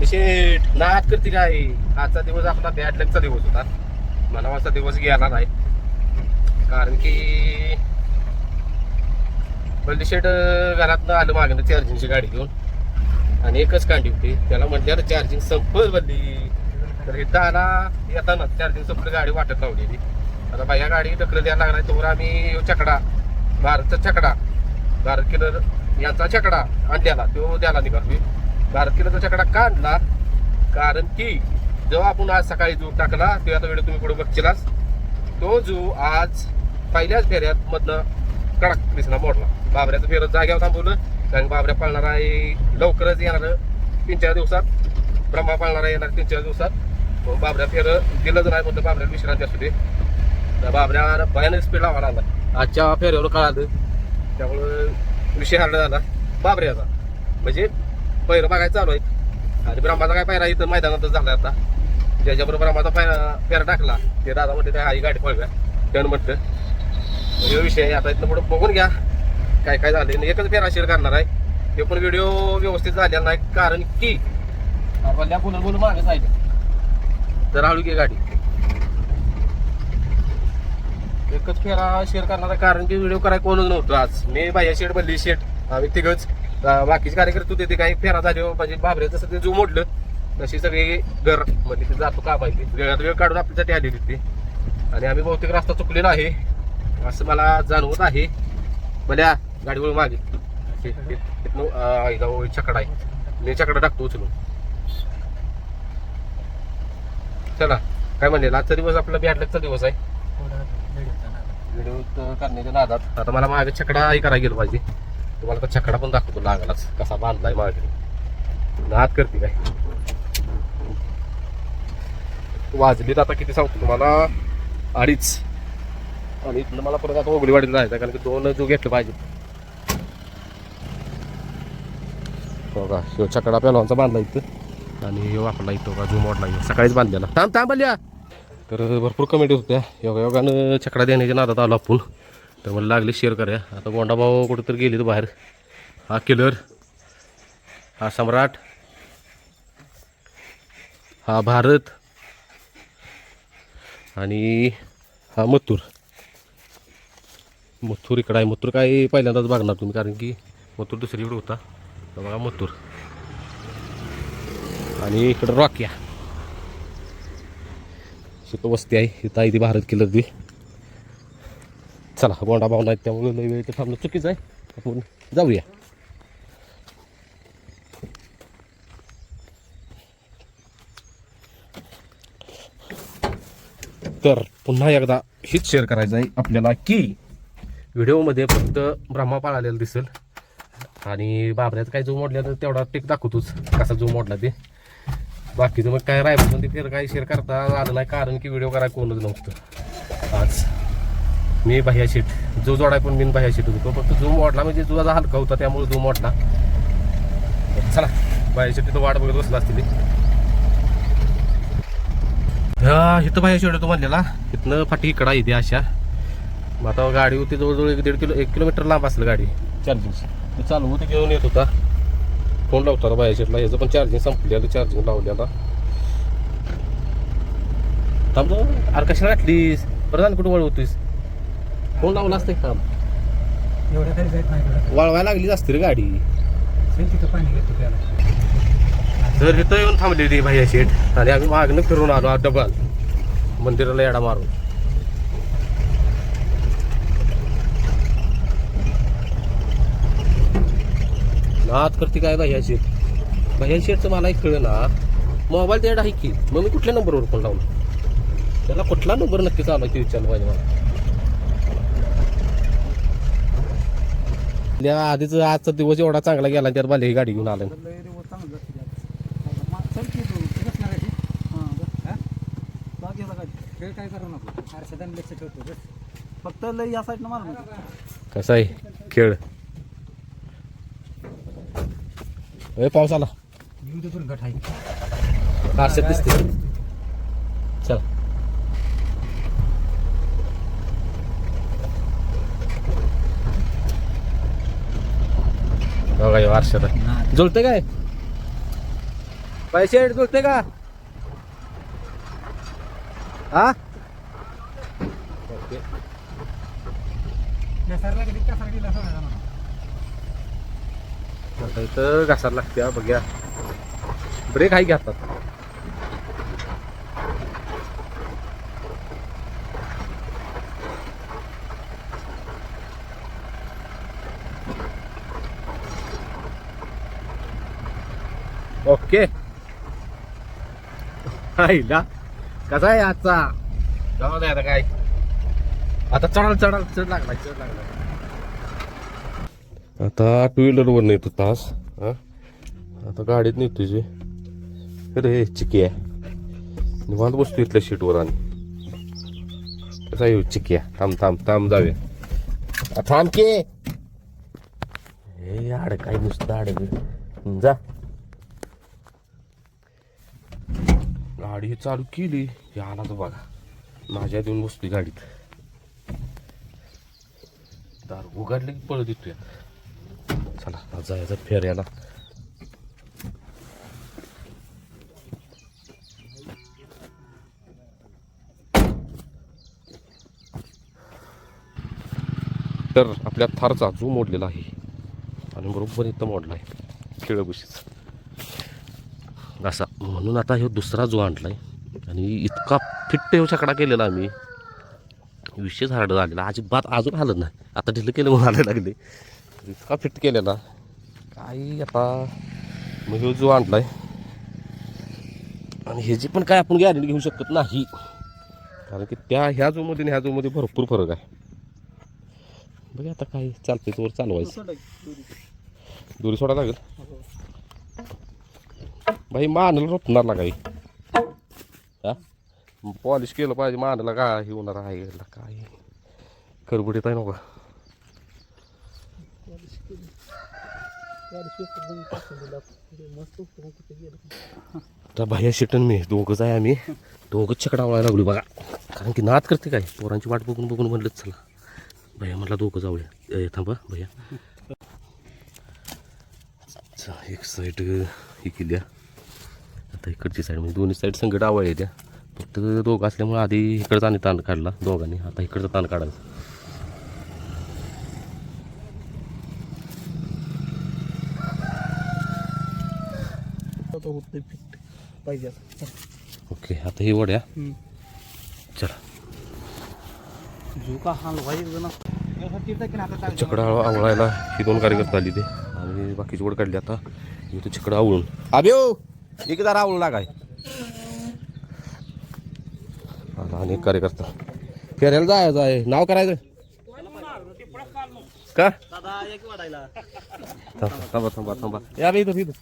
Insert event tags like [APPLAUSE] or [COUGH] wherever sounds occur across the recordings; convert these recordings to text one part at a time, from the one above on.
शेट नाद करते काय आजचा दिवस आपला बॅड लकचा दिवस होता. मला वाजता दिवस गेला नाही कारण की बल्ली शेट घरातनं आलं मागणं चार्जिंगची गाडी घेऊन. आणि एकच कांडी होती. त्याला म्हटल्यावर चार्जिंग संपल बल्ली तर इथं आला येताना चार्जिंग संपलं गाडी वाटत लावलेली. आता बाया गाडी ढकल द्यायला लागलाय तोवर आम्ही चकडा भारतचा चकडा भारत किलर यांचा चकडा आणल्याला तो द्यायला निघालोय. भारतीला त्याच्याकडे का आणला कारण की जेव्हा आपण आज सकाळी जो टाकला तेव्हा आता व्हिडिओ तुम्ही पुढे बघचिलाच तो जो आज पहिल्याच फेऱ्यात मधनं कडक दिसला मोडला. बाबऱ्याचं फेरत जाग्यावर थांबवलं. कारण बाबऱ्या पाळणार आहे लवकरच येणार तीन चार दिवसात. ब्रह्मा पाळणार आहे येणार तीन चार दिवसात. मग बाबऱ्या फेर दिलंच नाही म्हणलं बाबऱ्या विश्रांती असू दे. तर बाबऱ्या भयानक स्पीड लावायला आला आजच्या फेऱ्यावर कळालं त्यामुळं विषय हार्ड झाला बाबऱ्याचा. म्हणजे पहिरं बघायचं चालू आहे. आणि ब्रह्माचा काय पायरा इथं मैदानातच झाला आता. ज्याच्याबरोबर ब्रह्माचा पायरा पेरा टाकला ते दादा म्हणते त्या आई गाडी पळव्या. त्यानं म्हटलं हे विषय आहे. आता इथं पुढं बघून घ्या काय काय झालं आणि एकच फेरा शेअर करणार आहे. ते पण व्हिडिओ व्यवस्थित झालेला नाही कारण की आपण बोलून बोलून मागच आहे तर हळू घे गाडी. एकच फेरा शेअर करणार आहे कारण की व्हिडिओ करायला कोणच नव्हतं आज. मी बाह्या शेट बल्ली शेट आम्ही तिघच बाकीचे कार्यकर्ते होते ते काही फेरा झाले म्हणजे बाबरे जसं ते जो मोडलं तशी सगळी घर म्हणजे ते जातो का पाहिजे वेळात वेळ काढून आपल्यासाठी आलेली ती. आणि आम्ही बहुतेक रस्ता चुकलेला आहे असं मला जाणवत आहे. बल्या गाडीवर मागे. चकडा आहे मी चकडा टाकतो उचलून. चला काय म्हणले? आजचा दिवस आपला बॅटलकचा दिवस आहे. व्हिडिओ करण्याच्या नादात. आता मला मागे छकडा हे करायला गेलो पाहिजे. तुम्हाला तर छकडा पण दाखवतो लागलाच कसा बांधलाय मागे. नाद करते काय? वाजलीत आता किती सांगतो तुम्हाला? अडीच. आणि इथलं मला परत आता ओगलीवाडीला जायचं आहे, कारण की दोन जो घेतलं पाहिजे. बघा का शिव छकडा पेलवांचा बांधला इथं. आणि ह्यो आपला इथं का जो मोडला ह्यो. सकाळीच बांधलेला. थांब थांब तर भरपूर कमेंट होत्या. योगा योगानं छकडा देण्याच्या नादात आलो आपण. तर मला लागले शेअर करा. आता गोंडाभाऊ कुठंतरी गेले तर बाहेर. हा किलर. हा सम्राट. हा भारत. आणि हा मथुर. मथुर इकडं आहे. मथुर काय पहिल्यांदाच बघणार तुम्ही कारण की मथुर दुसरीकडे होता. तर बघा मथुर. आणि इकडं रॉकिया. शिकतो वस्ती आहे. इथं आहे ती भारत केलं ती. चला गोंडा भाऊ नाही त्यामुळे लई वेळ तर थांबणं चुकीचं आहे. आपण जाऊया. तर पुन्हा एकदा हेच शेअर करायचं आहे आपल्याला की व्हिडिओमध्ये फक्त ब्रह्मा पाळालेला दिसेल. आणि बाबऱ्यात काय जो मोडल्या तर तेवढा टेक दाखवतोच. कसा जो मोडला ते. बाकीचं मग काय रायपूर ते फेर काही शेअर करता आलं नाही. कारण की व्हिडिओ करायला कोणच नव्हतं. आज मी बाह्या शीट जो जोडाय पण मी बाह्या शीट होतो. फक्त झूम वाढला म्हणजे तुझा हलका होता त्यामुळे झूम वाढला. चला बाह्या शीट तिथं वाट बघत बसला असतील इथं बाह्या शीट होतो म्हणलेला. इथनं फाटी इकडा येते अशा. मग आता गाडी होती जवळजवळ एक दीड किलो एक किलोमीटर लांब असलं गाडी. चार्जिंग चालू होते घेऊन येत होता. फोन लावतो बाहेर शेटला. ह्याचं पण चार्जिंग संपलेलं चार्जिंग लावलेला थांबतो अरे कशाला घातलीस? बरं झालं कुठं वळवतोयस? फोन लावला असतं काम? एवढ्या तरी नाही वळवायला लागलीच असते रे गाडी. तिथं पाणी घेतो त्याला. तर इथं येऊन थांबलेली भैया शेट आणि आम्ही मागणं फिरून आलो डबल. मंदिराला येडा मारून. नाद करते काय भैया शेट भैया शेटचं मलाही कळलं ना मोबाईल तेवढा आहे की. मग मी कुठल्या नंबरवर फोन लावला त्याला कुठला नंबर नक्की चालू ते विचारलं पाहिजे मला. त्या आधीच आजचा दिवस एवढा चांगला गेला त्यात मला ही गाडी घेऊन आलं फक्त लय या साईडनं मारू नको कसा आहे? खेळ. ए पाऊस आला. आरशात दिसते चला. बघा आहे जुळते काय? पैसे जुळते का? हा? ओके. इथं घासायला लागते बघ्या. ब्रेक आहे घेतात ओके. आईला कसा आहे आजचा? जाऊ दे आता काय. आता चढाल चढाल चढ लागला चढ लागला आता टू व्हीलरवर नेतो तास हा? आता गाडीत नेतो तुझी अरे चिकी आहे. निवांत बसतो इथल्या शीटवर आणि. कसा येऊ हो, चिकी आहे? थांब थांब थांब जाऊया. थांब के. हे आड काय नुसतं आड जा. गाडी चालू केली हे आला तो बघा. माझ्या देऊन बसतोय गाडीत. दार उघडले की पळत येतोय. चला आज जायचं फेऱ्याला. तर आपल्या थारचा जो मोडलेला आहे आणि बरोबर इथं मोडला आहे खेळबुशीचा. असा म्हणून आता हे दुसरा जो आणला आहे आणि इतका फिट्ट हो छकडा केलेला आम्ही विशेष हार्ड झालेला अजिबात अजून आलं नाही. आता ढिलं केलं म्हणून आले लागले. इतका फिट केलेला. काही आता मग ह्यो जो आणला आहे आणि ह्याची पण काय आपण गॅरंटी घेऊ शकत नाही. कारण की त्या ह्या जोमध्ये आणि ह्या जोमध्ये भरपूर फरक आहे. बघा आता काय चालते तोवर चालवायचं. सोडा दोरी. दोरी सोडा लागेल. भाई मानाला रोपणार ना काही. हा? पॉलिश केलं पाहिजे मानाला काय हे होणार आहे काय. करबुडीत आहे नका तर भाया शिटन मी दोघंच आहे आम्ही. दोघंच छकडावळायला लागलो बघा. कारण की नाद करते काय? पोरांची वाट बघून बघून म्हणलंच चला. भैया म्हटला दोघं जाऊया. ए, थांबा भैया अच्छा, एक साईड ही केली आता इकडची साईड म्हणजे दोन्ही साईड संकट आवड आहे त्या. फक्त दोघं असल्यामुळे आधी इकडचा आणि ताण काढला दोघांनी. आता इकडचा ताण काढायचा. पाहिजे. ओके आता ही वड्या. चला. चकडा आवळायला ही दोन कार्यकर्ते आली ते. आणि बाकीची वड काढली आता. मी तो चकडा आवळून. आब्यो! एक जरा आवळून लागाय आणि कार्यकर्ता. फेरायला जायचं आहे नाव करायचं का? दादा एक वाढायला थांबा थांबा थांबा. या बे इथं इथं.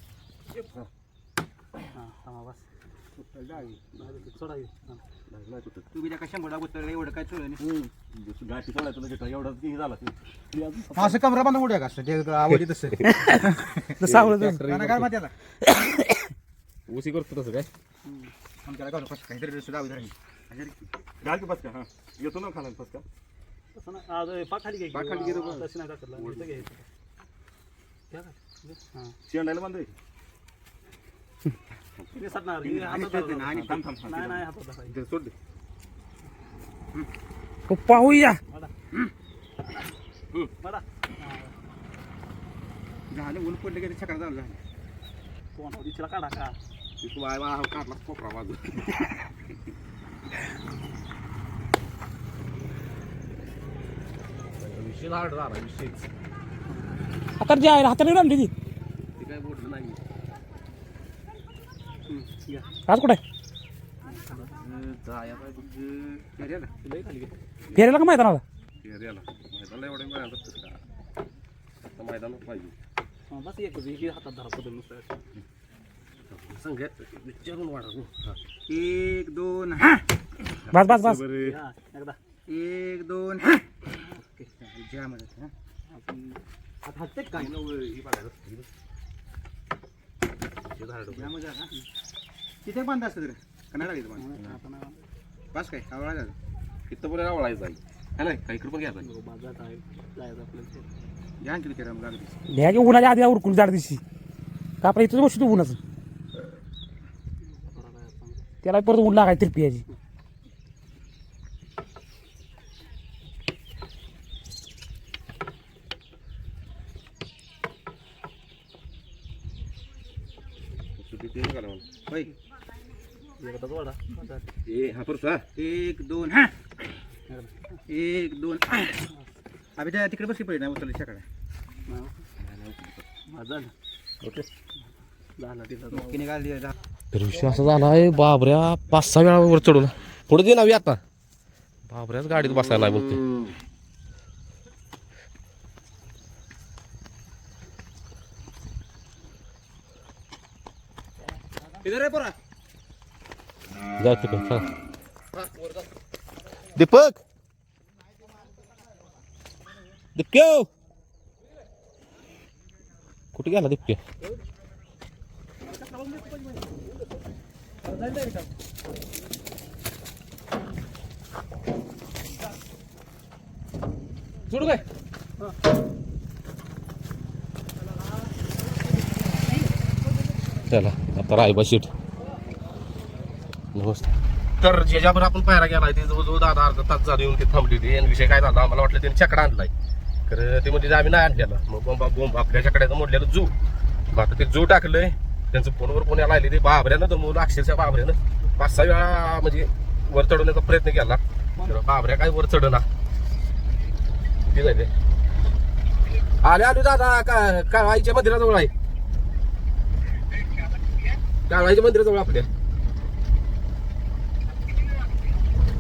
असं कमरा बांधून उड्या का असं? ते आवडी [LAUGHS] तसं काय माहिती आता? [LAUGHS] उशी करतो तसं काय आमच्याला काढून फसं काहीतरी सुद्धा उदाहरण घाल की पचका हा। येतो ना खाला पचका तसं ना आज पाक खाली घे पाक खाली घे. तसं नाही टाकलं इथं घ्यायचं घ्या का? हां. शेंडायला बांध हे। सटणार. हे हातात धरलं. थांब थांब थांब नाही नाही हातात धरायचं. इथे सोड दे। पाहूया. झालं ऊन पडलं की ते छकडा झालं झालं कोण इचला काढा का तू काढला कोपरा बाजू विषय हार्ड झाला विषयच हातात जे आहे हाताने आणली ती ते काय बोललं नाही घ्या. आज कुठे आहे? जाया पाहिजे फेऱ्याला. लय खाली घे. फेरायला का मैदानाला एरियाला मैदानला एवढे मैदान असतं का आता मैदान पाहिजे हां, बस एकच एक हातात धरा पदर नुसतं संघात विचारून वाढवू हा एक दोन. बस बस बस. बरे. हा, एकदा. एक दोन. हा. आपण- आता काय? ही ही बघायला ही. हे. झाड जाम आहे का? तिथे बांध असतं तर का नाही लागेल बांध आपण बस काय आवळा झालं. इथं पण आवळायचं आहे. है ना? काही इकडे पण घ्यायचं आहे. बाजारात आहे. जायचं आपल्याला घ्या किती करा लागली घ्या की उन्हाच्या आधी उरकून जाड दिशी का आपल्या इथंच बसतो उन्हाचं? त्याला परत ऊन लागायची तिरपी ए हा परत हा एक दोन हा एक दोन अभि त्या तिकडे बसली पाहिजे ना उचलली शेकडा ओके झाला तिथं घालली तर विषय असा झाला आहे. बाबऱ्या पाच सहा वेळा वर चढवला पुढे दे नावी आता. बाबऱ्याच गाडीत बसायला बोलते जा तिकडे चला. दीपक. दीपक्यो. कुठे गेला दीपक्यो? सोडू काय? चला आता रायबा शीट नमस्ते तर ज्याच्यावर आपण पायरा गेलाय ते जवळजवळ दादा अर्धा तास झाले येऊन ते थांबली ते आणि विषय काय झाला आम्हाला वाटलं त्यांनी चकडा आणलाय. तर ते म्हणजे आम्ही नाही आणलेला. मग बोंबा बोंब आपल्या चकड्याचं मोडलेलं जू. मग आता ते जू टाकलंय. त्यांचं फोनवर पुण्याला आले ते बाबऱ्यानं दमवलं अक्षरशः बाबऱ्यानं पाच सहा वेळा म्हणजे वर चढवण्याचा प्रयत्न केला. बाबऱ्या काय वर चढना. ते. झाले आले आलो दादा का काळाईच्या मंदिराजवळ आहे. काळाईच्या मंदिराजवळ आपल्या.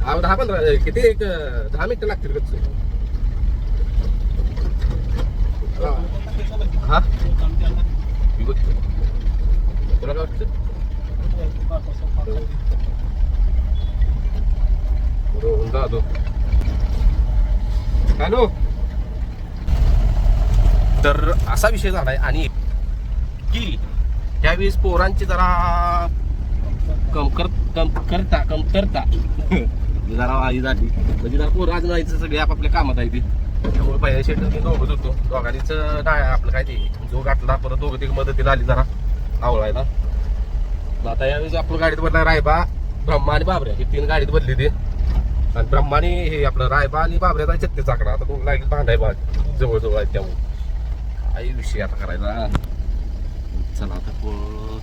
अहो दहा पंधरा किती एक दहा मिनिटं लागतील कच हा? मी बघतो. हॅलो तर असा विषय झालाय आणि की त्यावेळेस पोरांची जरा कमकर कमकरता कमतरता. [LAUGHS] जरा आई झाली. म्हणजे जरा पोरं आज नाही सगळे आपापल्या कामात आहे ती त्यामुळे पहिल्या शेट मी दोघंच होतो. दोघांनीच नाही आपलं काय ते जो गाठला परत दोघं ते मदतीला आली जरा. आवळायला आता यावेळेस आपलं गाडीत बदला रायबा ब्रह्मा आणि बाबऱ्या ही तीन गाडीत बदली ते. आणि ब्रह्माने हे आपलं रायबा आणि बाबऱ्याचा छत्तीस आकडा. आता दोन लागेल भांडाय बा जवळजवळ आहे त्यामुळे आई विषय आता करायला चला आता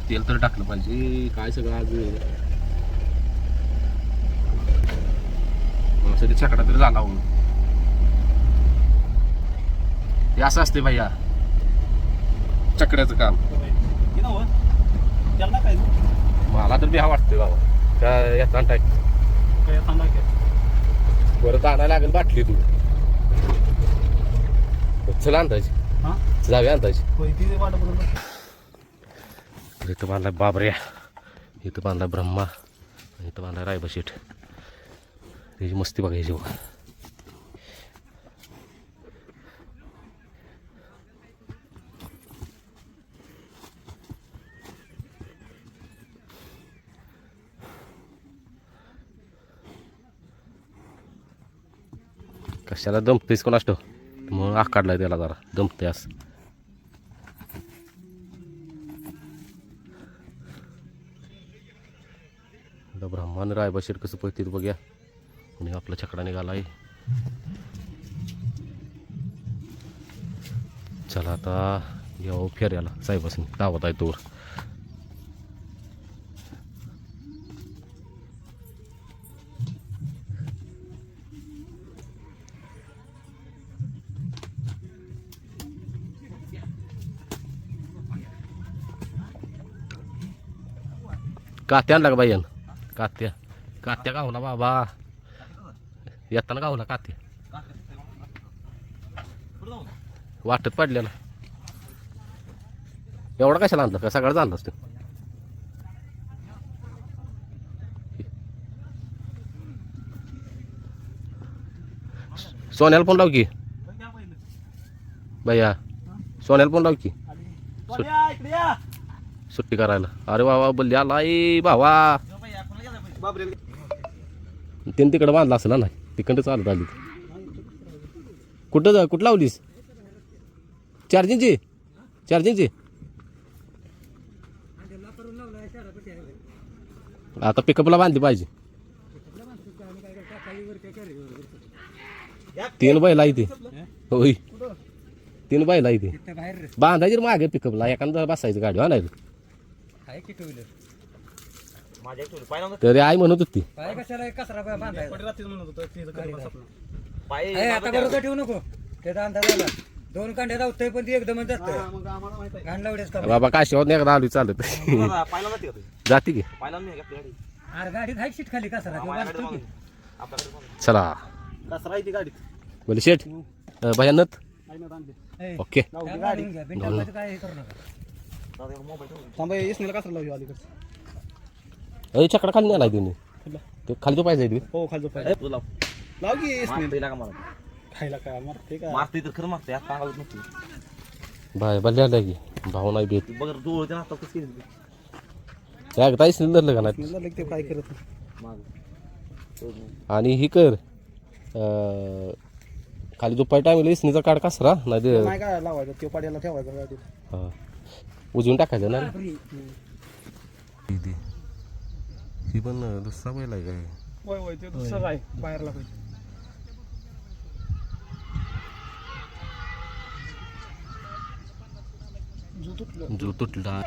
तेल तर टाकलं पाहिजे. काय सगळं आज? सगळी छकडा तरी झाला हो. हे असं असते भैया. चकड्याचं काम. मला तर बिहा वाटतंय बाबा काय येताना टाक परत आणायला लागेल बाटली तू. चला अंदाज जाऊया अंदाज इथं बांधलाय बाबऱ्या. इथं बांधलाय ब्रह्मा. इथं बांधलाय रायबा शेठ. त्याची मस्ती बघायची बघा. कशाला दमतेस कोण असतो मग आकाडला त्याला जरा. दमते असं. आता ब्रह्मान रायबाशीर कसं पळते बघ्या. कोणी आपला छकडा निघाला आहे चला आता येऊ फेऱ्याला. साहेबासून दावत आहे तोवर. कात्या आणला का बाईन कात्या. कात्या गावला बाबा. येताना गावला कात्या. वाटत पडलेला एवढा कशाला आणला? का सगळं आणलास तू? सोन्याला फोन लाव की. भैया सोन्याला फोन लाव की. सुट्टी करायला. अरे बाबा बोलली आला ए भावा. त्याने तिकडं बांधला असेल ना तिकडं चालत आली. कुठं जा कुठं लावलीस? चार्जिंगची? चार्जिंगची? आता पिकअपला बांधली पाहिजे. तीन बैला इथे. होय. तीन बैला इथे. बांधायची मागे पिकअपला एखादा बसायचं गाडी आणायला आहे की टू व्हीलर माझ्या एक ठेवलं पाय नव्हतं तरी आई म्हणत होती. पाय कशाला कचरा म्हणत होतं पाय आता बरोबर ठेवू नको. त्याचा अंदाज आला. दोन कांड्या धावतोय पण ती एकदमच जास्त मग आम्हाला माहीत आहे. घाण लावडेच का? बाबा काशीवर एकदा आली चालत. जाते का. जाते नाही गाडी? अरे गाडीत हाय सीट खाली कचरा. तो माझ्याकडे बांधतो की. मागून. आपल्याकडे मागून. चला. कचरा आहे ती गाडीत. बोले शेठ. भयानत. ए, ओके. घ्या. बिनटाकाचं काय हे करू नका. थांबा इसनेला कचरा लावू अलीकडे अरे चकडा खाली नेलाय तिने ते खाली तो पाहिजे तुम्ही हो खाली ए, तू लाव. लाव की मारतोय लागा मला खायला काय मारते का? मारतोय तर खरं मारतोय आता सांगायला नसतो बाय बल्ले आल्या की. भाऊ नाही बेत बघ डोळ ते आता कसं केली एकदा इसने धरलं का नाही? ते काय करत माग. आणि ही कर अं, खाली जो पाय टाइमला इसनीचा काढ कसरा नाही दे नाही काय लावायचं तो पाड्याला ठेवायचं हा. उजून टाकायचं ना? ही पण दुसरा बैल आहे काय? होय होय ते जो तुटला.